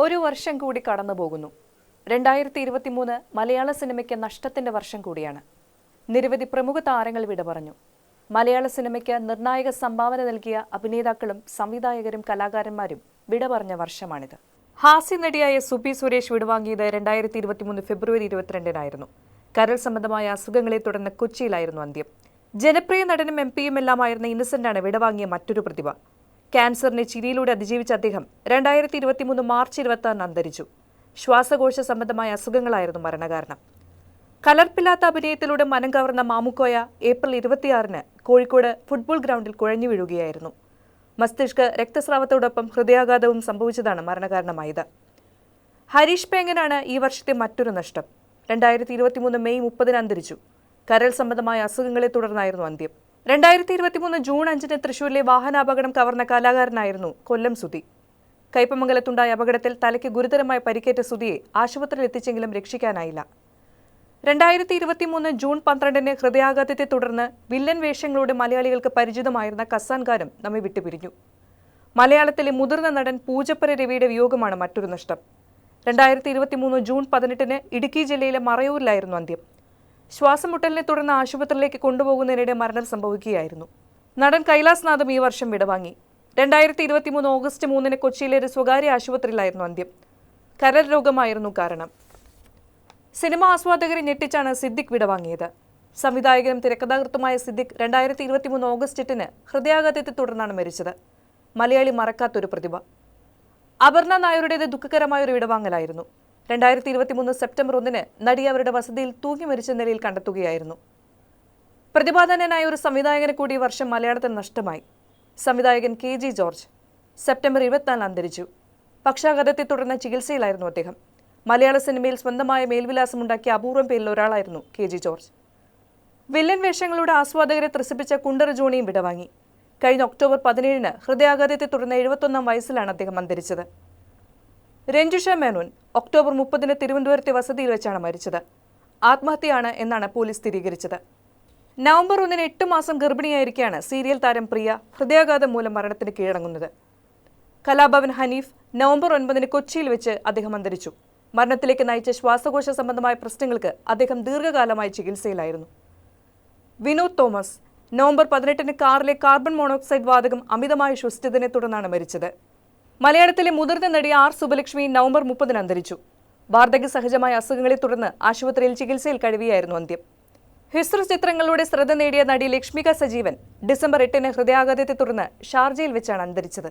ഒരു വർഷം കൂടി കടന്നു പോകുന്നു. രണ്ടായിരത്തി ഇരുപത്തി മൂന്ന് മലയാള സിനിമയ്ക്ക് നഷ്ടത്തിന്റെ വർഷം കൂടിയാണ്. നിരവധി പ്രമുഖ താരങ്ങൾ വിട പറഞ്ഞു. മലയാള സിനിമയ്ക്ക് നിർണായക സംഭാവന നൽകിയ അഭിനേതാക്കളും സംവിധായകരും കലാകാരന്മാരും വിട പറഞ്ഞ വർഷമാണിത്. ഹാസ്യ നടിയായ സുബി സുരേഷ് വിടുവാങ്ങിയത് രണ്ടായിരത്തി ഇരുപത്തിമൂന്ന് ഫെബ്രുവരി ഇരുപത്തിരണ്ടിനായിരുന്നു. കരൾ സംബന്ധമായ അസുഖങ്ങളെ തുടർന്ന് കൊച്ചിയിലായിരുന്നു അന്ത്യം. ജനപ്രിയ നടനും എം പിയും എല്ലാമായിരുന്ന ഇന്നസെന്റാണ് വിടവാങ്ങിയ മറ്റൊരു പ്രതിഭ. ക്യാൻസറിനെ ചിരിയിലൂടെ അതിജീവിച്ച അദ്ദേഹം രണ്ടായിരത്തി ഇരുപത്തിമൂന്ന് മാർച്ച് ഇരുപത്തി ആറിന് അന്തരിച്ചു. ശ്വാസകോശ സംബന്ധമായ അസുഖങ്ങളായിരുന്നു മരണകാരണം. കലർപ്പില്ലാത്ത അഭിനയത്തിലൂടെ മനം കവർന്ന മാമുക്കോയ ഏപ്രിൽ ഇരുപത്തിയാറിന് കോഴിക്കോട് ഫുട്ബോൾ ഗ്രൗണ്ടിൽ കുഴഞ്ഞു വീഴുകയായിരുന്നു. മസ്തിഷ്ക രക്തസ്രാവത്തോടൊപ്പം ഹൃദയാഘാതവും സംഭവിച്ചതാണ് മരണകാരണമായത്. ഹരീഷ് പേങ്ങനാണ് ഈ വർഷത്തെ മറ്റൊരു നഷ്ടം. രണ്ടായിരത്തി ഇരുപത്തിമൂന്ന് മെയ് മുപ്പതിന് അന്തരിച്ചു. കരൾ സംബന്ധമായ അസുഖങ്ങളെ തുടർന്നായിരുന്നു അന്ത്യം. രണ്ടായിരത്തി ഇരുപത്തിമൂന്ന് ജൂൺ അഞ്ചിന് തൃശൂരിലെ വാഹനാപകടം കവർന്ന കലാകാരനായിരുന്നു കൊല്ലം സുധി. കയ്പമംഗലത്തുണ്ടായ അപകടത്തിൽ തലയ്ക്ക് ഗുരുതരമായി പരിക്കേറ്റ സുധിയെ ആശുപത്രിയിൽ എത്തിച്ചെങ്കിലും രക്ഷിക്കാനായില്ല. രണ്ടായിരത്തി ഇരുപത്തിമൂന്ന് ജൂൺ പന്ത്രണ്ടിന് ഹൃദയാഘാതത്തെ തുടർന്ന് വില്ലൻ വേഷങ്ങളോട് മലയാളികൾക്ക് പരിചിതമായിരുന്ന കസാൻകാരും നമ്മെ വിട്ടുപിരിഞ്ഞു. മലയാളത്തിലെ മുതിർന്ന നടൻ പൂജപ്പര രവിയുടെ വിയോഗമാണ് മറ്റൊരു നഷ്ടം. രണ്ടായിരത്തി ഇരുപത്തിമൂന്ന് ജൂൺ പതിനെട്ടിന് ഇടുക്കി ജില്ലയിലെ മറയൂരിലായിരുന്നു അന്ത്യം. ശ്വാസമുട്ടലിനെ തുടർന്ന് ആശുപത്രിയിലേക്ക് കൊണ്ടുപോകുന്നതിനിടെ മരണം സംഭവിക്കുകയായിരുന്നു. നടൻ കൈലാസ് നാഥും ഈ വർഷം വിടവാങ്ങി. രണ്ടായിരത്തി ഇരുപത്തിമൂന്ന് ഓഗസ്റ്റ് മൂന്നിന് കൊച്ചിയിലെ ഒരു സ്വകാര്യ ആശുപത്രിയിലായിരുന്നു അന്ത്യം. കരൽ രോഗമായിരുന്നു കാരണം. സിനിമ ആസ്വാദകരെ ഞെട്ടിച്ചാണ് സിദ്ദിഖ് വിടവാങ്ങിയത്. സംവിധായകനും തിരക്കഥാകൃത്തുമായ സിദ്ദിഖ് രണ്ടായിരത്തി ഇരുപത്തിമൂന്ന് ഓഗസ്റ്റ് എട്ടിന് ഹൃദയാഘാതത്തെ തുടർന്നാണ് മരിച്ചത്. മലയാളി മറക്കാത്തൊരു പ്രതിഭ. അപർണ നായരുടേത് ദുഃഖകരമായ ഒരു വിടവാങ്ങലായിരുന്നു. രണ്ടായിരത്തി ഇരുപത്തിമൂന്ന് സെപ്റ്റംബർ ഒന്നിന് നടി അവരുടെ വസതിയിൽ തൂങ്ങി മരിച്ച നിലയിൽ കണ്ടെത്തുകയായിരുന്നു. പ്രതിപാദനനായ ഒരു സംവിധായകനെ കൂടി വർഷം മലയാളത്തിൽ നഷ്ടമായി. സംവിധായകൻ കെ ജി ജോർജ് സെപ്റ്റംബർ ഇരുപത്തിനാലിന് അന്തരിച്ചു. പക്ഷാഘാതത്തെ തുടർന്ന് ചികിത്സയിലായിരുന്നു അദ്ദേഹം. മലയാള സിനിമയിൽ സ്വന്തമായ മേൽവിലാസമുണ്ടാക്കിയ അപൂർവം പേരിൽ ഒരാളായിരുന്നു കെ ജി ജോർജ്. വില്ലൻ വേഷങ്ങളുടെ ആസ്വാദകരെ ത്രസിപ്പിച്ച കുണ്ടറ ജോണിയും വിടവാങ്ങി. കഴിഞ്ഞ ഒക്ടോബർ പതിനേഴിന് ഹൃദയാഘാതത്തെ തുടർന്ന് എഴുപത്തൊന്നാം വയസ്സിലാണ് അദ്ദേഹം അന്തരിച്ചത്. രഞ്ജുഷ മേനോൻ ഒക്ടോബർ മുപ്പതിന് തിരുവനന്തപുരത്തെ വസതിയിൽ വെച്ചാണ് മരിച്ചത്. ആത്മഹത്യയാണ് എന്നാണ് പോലീസ് സ്ഥിരീകരിച്ചത്. നവംബർ ഒന്നിന് എട്ട് മാസം ഗർഭിണിയായിരിക്കെയാണ് സീരിയൽ താരം പ്രിയ ഹൃദയാഘാതം മൂലം മരണത്തിന് കീഴടങ്ങുന്നത്. കലാഭവൻ ഹനീഫ് നവംബർ ഒൻപതിന് കൊച്ചിയിൽ വെച്ച് അദ്ദേഹം അന്തരിച്ചു. മരണത്തിലേക്ക് നയിച്ച ശ്വാസകോശ സംബന്ധമായ പ്രശ്നങ്ങൾക്ക് അദ്ദേഹം ദീർഘകാലമായി ചികിത്സയിലായിരുന്നു. വിനോദ് തോമസ് നവംബർ പതിനെട്ടിന് കാറിലെ കാർബൺ മോണോക്സൈഡ് വാതകം അമിതമായി ശ്വസിച്ചതിനെ തുടർന്നാണ് മരിച്ചത്. മലയാളത്തിലെ മുതിർന്ന നടി ആർ സുബലക്ഷ്മി നവംബർ മുപ്പതിന് അന്തരിച്ചു. വാർദ്ധക്യ സഹജമായ അസുഖങ്ങളെ തുടർന്ന് ആശുപത്രിയിൽ ചികിത്സയിൽ കഴിയുകയായിരുന്നു അന്ത്യം. ഹിസ്ര ചിത്രങ്ങളിലൂടെ ശ്രദ്ധ നേടിയ നടി ലക്ഷ്മിക സജീവൻ ഡിസംബർ എട്ടിന് ഹൃദയാഘാതത്തെ തുടർന്ന് ഷാർജയിൽ വെച്ചാണ് അന്തരിച്ചത്.